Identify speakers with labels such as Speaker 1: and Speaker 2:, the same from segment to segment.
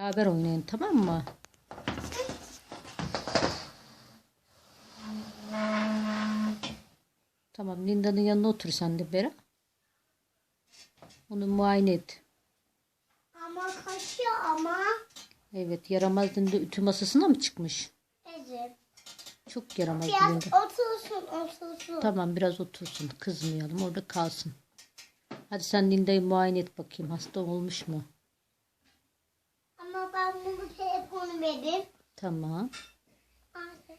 Speaker 1: Beraber oynayın tamam mı? Tamam Linda'nın yanına otur sen de Bera. Onu muayene et.
Speaker 2: Ama kaşıyor ama.
Speaker 1: Evet yaramaz Linda ütü masasına mı çıkmış?
Speaker 2: Evet.
Speaker 1: Çok yaramaz
Speaker 2: Biraz
Speaker 1: Linda.
Speaker 2: otursun otursun.
Speaker 1: Tamam biraz otursun. Kızmayalım orada kalsın. Hadi sen Linda'yı muayene et bakayım. Hasta olmuş mu?
Speaker 2: Ama ben bunu vereyim.
Speaker 1: Tamam.
Speaker 2: Artık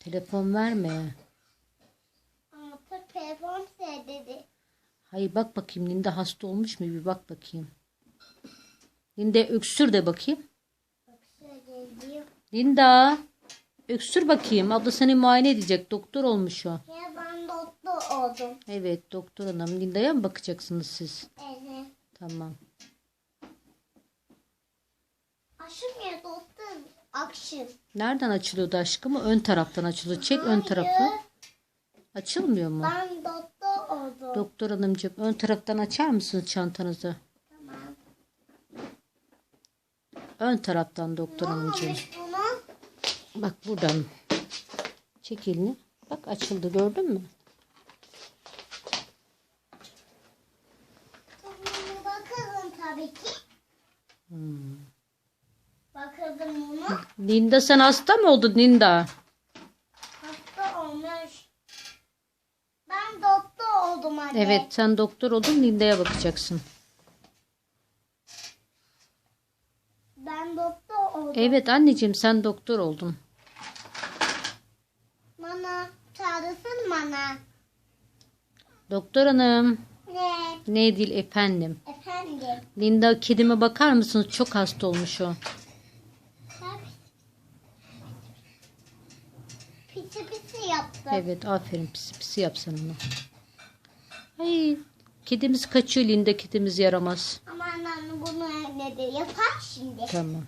Speaker 1: Telefon verme.
Speaker 2: artık telefon dedi.
Speaker 1: Hayır bak bakayım Linda hasta olmuş mu? Bir bak bakayım. Linda öksür de bakayım. Linda öksür bakayım. Abla seni muayene edecek. Doktor olmuş o.
Speaker 2: Ya ben doktor oldum.
Speaker 1: Evet doktor hanım. Linda'ya mı bakacaksınız siz?
Speaker 2: Evet.
Speaker 1: Tamam.
Speaker 2: Aşım ya doktor. Akşam.
Speaker 1: Nereden açılıyordu aşkım? Ön taraftan açılıyor. Çek ön tarafı. Açılmıyor mu?
Speaker 2: Ben doktor oldum.
Speaker 1: Doktor hanımcığım ön taraftan açar mısınız çantanızı?
Speaker 2: tamam.
Speaker 1: Ön taraftan
Speaker 2: Ne
Speaker 1: doktor hanımcığım.
Speaker 2: olmuş buna?
Speaker 1: Bak buradan. Çek elini. Bak açıldı gördün mü?
Speaker 2: Tamam, bakalım tabii ki.
Speaker 1: Hmm.
Speaker 2: Bakalım buna.
Speaker 1: Linda sen hasta mı oldun Linda?
Speaker 2: Hasta olmuş. Ben doktor oldum anne.
Speaker 1: Evet sen doktor oldun Linda'ya bakacaksın.
Speaker 2: Ben doktor oldum.
Speaker 1: Evet anneciğim sen doktor oldun.
Speaker 2: Bana çağırsın bana.
Speaker 1: Doktor hanım.
Speaker 2: Ne?
Speaker 1: Ne değil efendim.
Speaker 2: Efendim.
Speaker 1: Linda kedime bakar mısınız? Çok hasta olmuş o.
Speaker 2: Pisi pisi yaptım.
Speaker 1: Evet aferin pisi pisi yapsan onu. Ay kedimiz kaçıyor Linda kedimiz yaramaz.
Speaker 2: Ama anne bunu ne de yapar şimdi.
Speaker 1: Tamam.